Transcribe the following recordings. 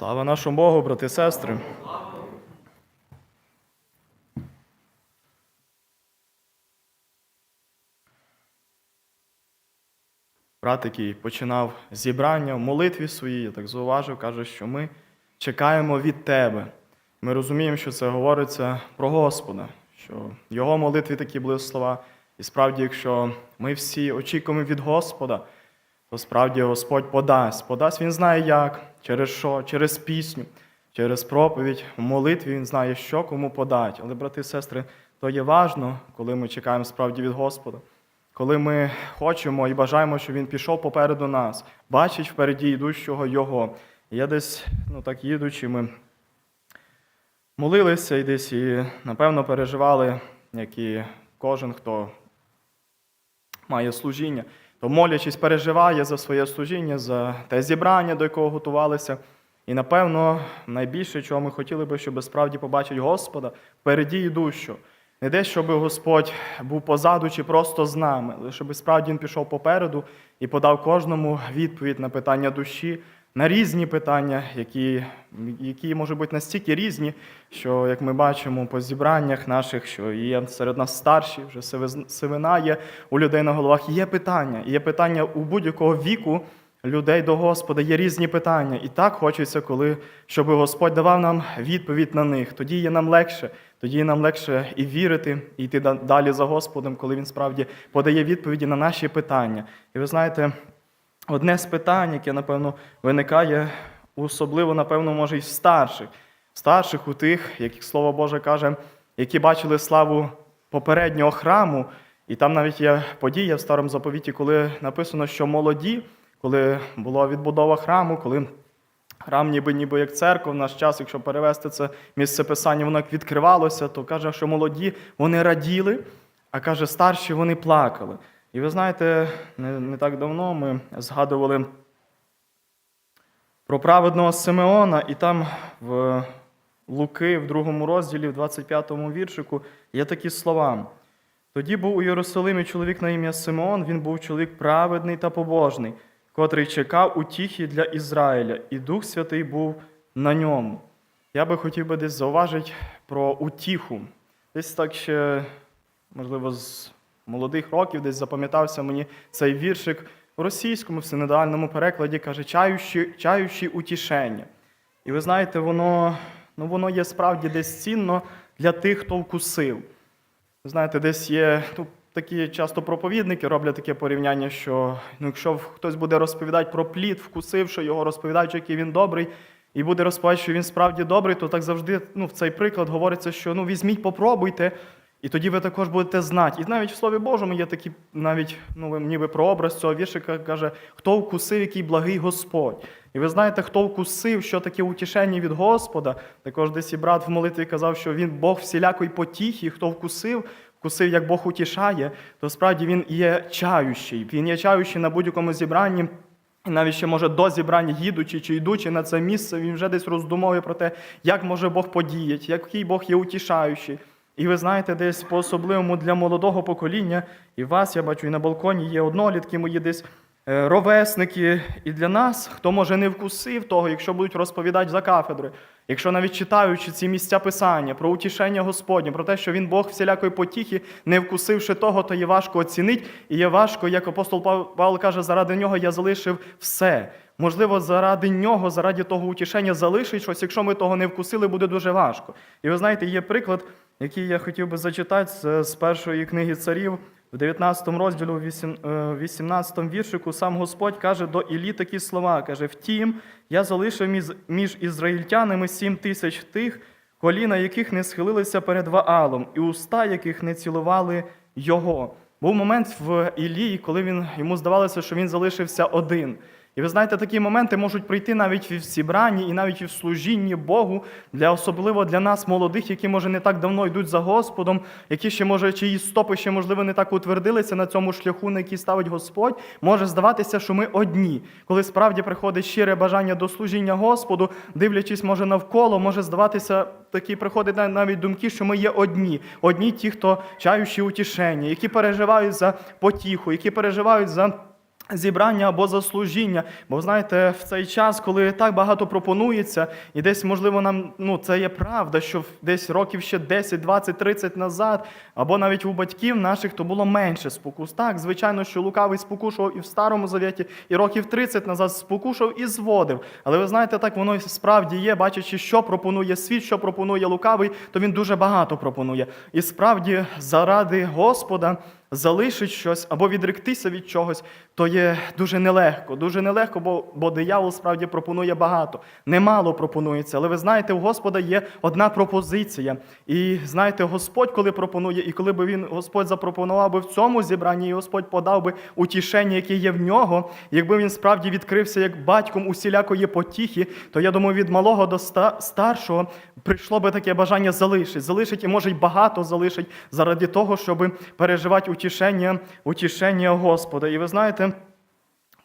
Слава нашому Богу, брати і сестри. Брат, який починав зібрання в молитві своїй, я так зауважив, каже, що ми чекаємо від тебе. Ми розуміємо, що це говориться про Господа, що в його молитві такі були слова. І справді, якщо ми всі очікуємо від Господа, то справді Господь подасть. Подасть Він знає як, через що, через пісню, через проповідь, в молитві Він знає, що кому подати. Але, брати і сестри, то є важно, коли ми чекаємо справді від Господа. Коли ми хочемо і бажаємо, щоб він пішов попереду нас, бачить впереді йдущого Його. Я десь, ну так їдучи, ми молилися і десь і, напевно, переживали, як і кожен, хто має служіння, то молячись, переживає за своє служіння, за те зібрання, до якого готувалися. І, напевно, найбільше, чого ми хотіли би, щоб справді побачити Господа впереді душу. Не те, щоб Господь був позаду чи просто з нами, але щоб справді Він пішов попереду і подав кожному відповідь на питання душі, на різні питання, які, які можуть бути настільки різні, що, як ми бачимо по зібраннях наших, що є серед нас старші, вже сивина є у людей на головах. Є питання, є питання у будь-якого віку людей до Господа, є різні питання. І так хочеться, коли щоб Господь давав нам відповідь на них. Тоді є нам легше, тоді нам легше і вірити, і йти далі за Господом, коли Він справді подає відповіді на наші питання. І ви знаєте, одне з питань, яке, напевно, виникає, особливо, напевно, може, і старших. Старших у тих, як Слово Боже каже, які бачили славу попереднього храму. І там навіть є подія в старому заповіті, коли написано, що молоді, коли була відбудова храму, коли храм ніби ніби як церква в наш час, якщо перевести це місце писання, воно відкривалося, то каже, що молоді вони раділи, а каже, старші вони плакали. І ви знаєте, не, не так давно ми згадували про праведного Симеона, і там в Луки, в другому розділі, в 25-му віршику, є такі слова. Тоді був у Єрусалимі чоловік на ім'я Симеон, він був чоловік праведний та побожний, котрий чекав утіхи для Ізраїля, і Дух Святий був на ньому. Я би хотів би десь зауважити про утіху. Десь так ще, можливо, з молодих років десь запам'ятався мені цей віршик у російському в синодальному перекладі каже чаючі, чаючі утішення. І ви знаєте, воно, ну, воно є справді десь цінно для тих, хто вкусив. Ви знаєте, десь є ну, такі часто проповідники роблять таке порівняння, що ну, якщо хтось буде розповідати про плід, вкусивши його, розповідаючи, який він добрий, і буде розповідати, що він справді добрий, то так завжди ну, в цей приклад говориться, що ну, візьміть, попробуйте, і тоді ви також будете знати. І навіть в Слові Божому є такі, навіть ну, ніби прообраз цього віршика каже, хто вкусив, який благий Господь. І ви знаєте, хто вкусив, що таке утішення від Господа. Також десь і брат в молитві казав, що він Бог всілякої потіхи, хто вкусив, вкусив, як Бог утішає, то справді він є чаючий. Він є чаючий на будь-якому зібранні. І навіть ще може до зібрання, їдучи чи йдучи на це місце, він вже десь роздумовує про те, як може Бог подіяти, який Бог є утішаючий. І ви знаєте, десь по-особливому для молодого покоління, і вас, я бачу, і на балконі є однолітки мої десь е, ровесники. І для нас, хто може не вкусив того, якщо будуть розповідати за кафедри, якщо навіть читаючи ці місця писання про утішення Господнє, про те, що він Бог всілякої потіхи, не вкусивши того, то є важко оцінити, і є важко, як апостол Пав- Павло каже, заради нього я залишив все. Можливо, заради нього, заради того утішення залишить щось, якщо ми того не вкусили, буде дуже важко. І ви знаєте, є приклад, який я хотів би зачитати це з першої книги царів, в 19 розділі, у вісім- е, 18 віршику, сам Господь каже до Іллі такі слова: каже: Втім, я залишив між, ізраїльтянами сім тисяч тих, коліна яких не схилилися перед Ваалом, і уста яких не цілували його. Був момент в Іллії, коли він, йому здавалося, що він залишився один. І ви знаєте, такі моменти можуть прийти навіть в зібранні, і навіть в служінні Богу, для особливо для нас, молодих, які, може, не так давно йдуть за Господом, які ще, може, чиї стопи ще, можливо, не так утвердилися на цьому шляху, на який ставить Господь, може здаватися, що ми одні. Коли справді приходить щире бажання до служіння Господу, дивлячись, може, навколо, може здаватися, такі приходять нав- навіть думки, що ми є одні. Одні ті, хто чаючі утішення, які переживають за потіху, які переживають за Зібрання або заслужіння. Бо знаєте, в цей час, коли так багато пропонується, і десь, можливо, нам ну, це є правда, що десь років ще 10, 20, 30 назад, або навіть у батьків наших, то було менше спокус. Так, звичайно, що лукавий спокушував і в Старому Завіті, і років 30 назад спокушав і зводив. Але ви знаєте, так воно і справді є, бачачи, що пропонує світ, що пропонує лукавий, то він дуже багато пропонує. І справді, заради Господа залишить щось або відректися від чогось, то є дуже нелегко. Дуже нелегко, бо, бо диявол справді пропонує багато. Немало пропонується. Але ви знаєте, у Господа є одна пропозиція. І знаєте, Господь, коли пропонує, і коли би він Господь запропонував би в цьому зібранні, і Господь подав би утішення, яке є в нього, якби він справді відкрився як батьком усілякої потіхи, то я думаю, від малого до ста- старшого прийшло би таке бажання залишить. Залишить і може й багато залишить заради того, щоб переживати утішення, утішення Господа. І ви знаєте,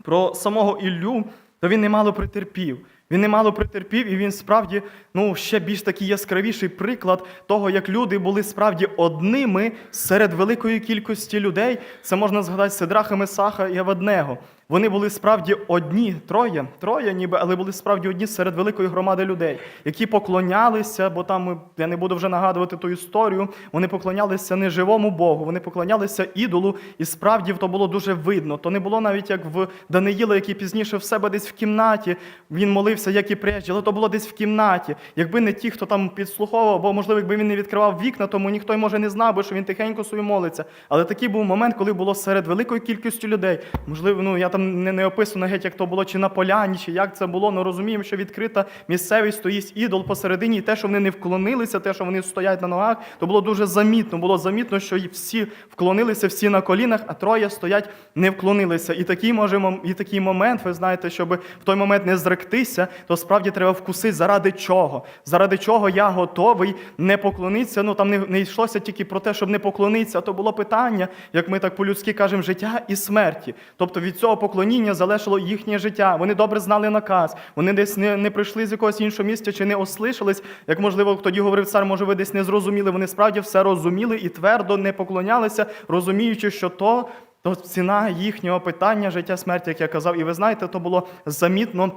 про самого Іллю, то він немало претерпів. Він немало претерпів, і він справді ну, ще більш такий яскравіший приклад того, як люди були справді одними серед великої кількості людей. Це можна згадати Седраха, Месаха і Аваднего. Вони були справді одні, троє, троє ніби, але були справді одні серед великої громади людей, які поклонялися, бо там я не буду вже нагадувати ту історію. Вони поклонялися не живому Богу, вони поклонялися ідолу, і справді то було дуже видно. То не було навіть як в Даниїла, який пізніше в себе десь в кімнаті. Він молився, як і прежде, але то було десь в кімнаті. Якби не ті, хто там підслуховував, або можливо, якби він не відкривав вікна, тому ніхто й може не знав би, що він тихенько собі молиться. Але такий був момент, коли було серед великої кількості людей. Можливо, ну я там не, не описано геть, як то було, чи на поляні, чи як це було. Ну розуміємо, що відкрита місцевість стоїть ідол посередині, і те, що вони не вклонилися, те, що вони стоять на ногах, то було дуже замітно. Було замітно, що всі вклонилися, всі на колінах, а троє стоять, не вклонилися. І такий може і такий момент, ви знаєте, щоб в той момент не зректися, то справді треба вкусити, заради чого. Заради чого я готовий не поклонитися. Ну там не, не йшлося тільки про те, щоб не поклонитися, а то було питання, як ми так по-людськи кажемо, життя і смерті. Тобто від цього поклоніння залежало їхнє життя. Вони добре знали наказ. Вони десь не, не прийшли з якогось іншого місця чи не ослишались. Як можливо, тоді говорив цар, може, ви десь не зрозуміли. Вони справді все розуміли і твердо не поклонялися, розуміючи, що то. То ціна їхнього питання життя смерті, як я казав, і ви знаєте, то було замітно.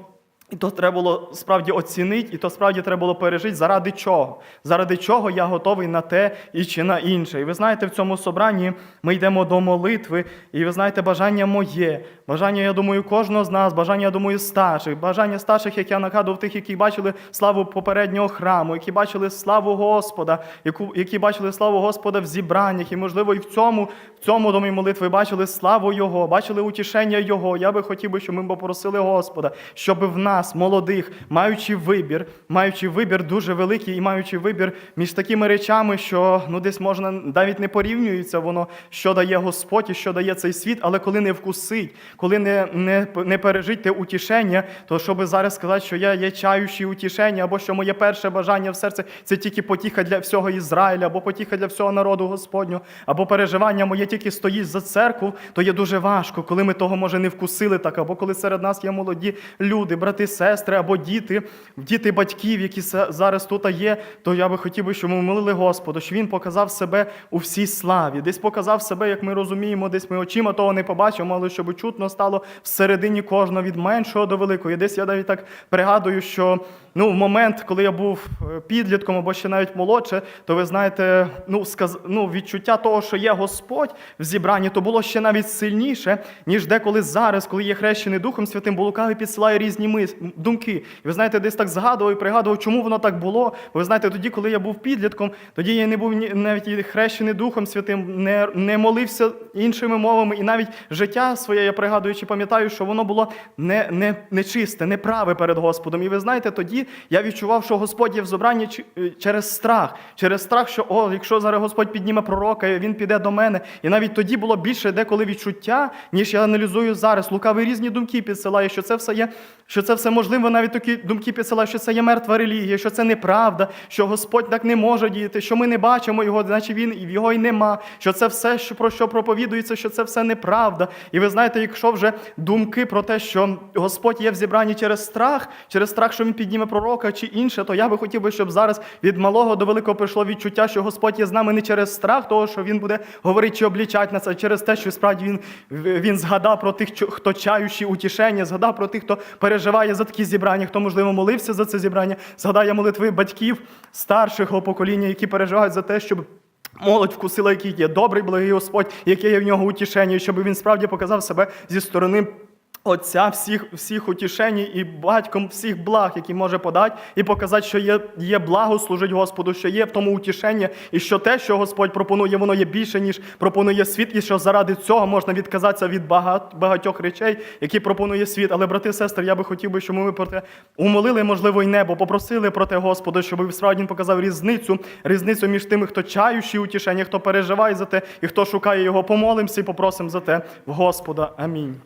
І то треба було справді оцінити, і то справді треба було пережити, заради чого. Заради чого я готовий на те і чи на інше. І ви знаєте, в цьому собранні ми йдемо до молитви, і ви знаєте, бажання моє, бажання, я думаю, кожного з нас, бажання, я думаю, старших, бажання старших, як я нагадував, тих, які бачили славу попереднього храму, які бачили славу Господа, які бачили славу Господа в зібраннях, і, можливо, і в цьому, в цьому домі молитви бачили славу Його, бачили утішення Його. Я би хотів би, щоб ми попросили Господа, щоб в нас, молодих, маючи вибір, маючи вибір дуже великий і маючи вибір між такими речами, що ну десь можна навіть не порівнюється воно, що дає Господь і що дає цей світ, але коли не вкусить, коли не, не, не пережить те утішення, то щоб зараз сказати, що я є чаючий утішення, або що моє перше бажання в серці це тільки потіха для всього Ізраїля, або потіха для всього народу Господню, або переживання моє тільки стоїть за церкву, то є дуже важко, коли ми того може не вкусили так, або коли серед нас є молоді люди, брати, сестри, або діти, діти батьків, які зараз тут є, то я би хотів би, щоб ми молили Господу, що Він показав себе у всій славі, десь показав себе, як ми розуміємо, десь ми очима того не побачимо, але щоб чутно стало всередині кожного від меншого до великого. І десь я навіть так пригадую, що ну, в момент, коли я був е, підлітком або ще навіть молодше, то ви знаєте, ну, сказ... ну, відчуття того, що є Господь в зібранні, то було ще навіть сильніше, ніж деколи зараз, коли є хрещений Духом Святим, бо лукавий підсилає різні мис... думки. І ви знаєте, десь так згадував і пригадував, чому воно так було. Бо ви знаєте, тоді, коли я був підлітком, тоді я не був ні- навіть хрещений Духом Святим, не, не молився іншими мовами, і навіть життя своє, я пригадую чи пам'ятаю, що воно було не, не, нечисте, неправе перед Господом. І ви знаєте, тоді я відчував, що Господь є в зобранні е, через страх, через страх, що о, якщо зараз Господь підніме пророка, він піде до мене. І навіть тоді було більше деколи відчуття, ніж я аналізую зараз. Лукавий різні думки підсилає, що це все є, що це все можливо, навіть такі думки підсилає, що це є мертва релігія, що це неправда, що Господь так не може діяти, що ми не бачимо його, значить він його й нема. Що це все, про що проповідується, що це все неправда. І ви знаєте, якщо якщо вже думки про те, що Господь є в зібранні через страх, через страх, що він підніме пророка чи інше, то я би хотів би, щоб зараз від малого до великого прийшло відчуття, що Господь є з нами не через страх, того, що він буде говорити чи облічати нас, а через те, що справді він, він згадав про тих, хто чаючи утішення, згадав про тих, хто переживає за такі зібрання, хто, можливо, молився за це зібрання, згадає молитви батьків старшого покоління, які переживають за те, щоб. Молодь вкусила, який є добрий, благий Господь, яке є в нього утішення, щоб він справді показав себе зі сторони Отця всіх, всіх утішень і батьком всіх благ, які може подати, і показати, що є, є благо служить Господу, що є в тому утішення, і що те, що Господь пропонує, воно є більше, ніж пропонує світ, і що заради цього можна відказатися від багат, багатьох речей, які пропонує світ. Але, брати і сестри, я би хотів би, щоб ми про те умолили, можливо, і небо, попросили про те Господа, щоб він показав різницю, різницю між тими, хто чаючий утішення, хто переживає за те, і хто шукає його, помолимося і попросимо за те в Господа. Амінь.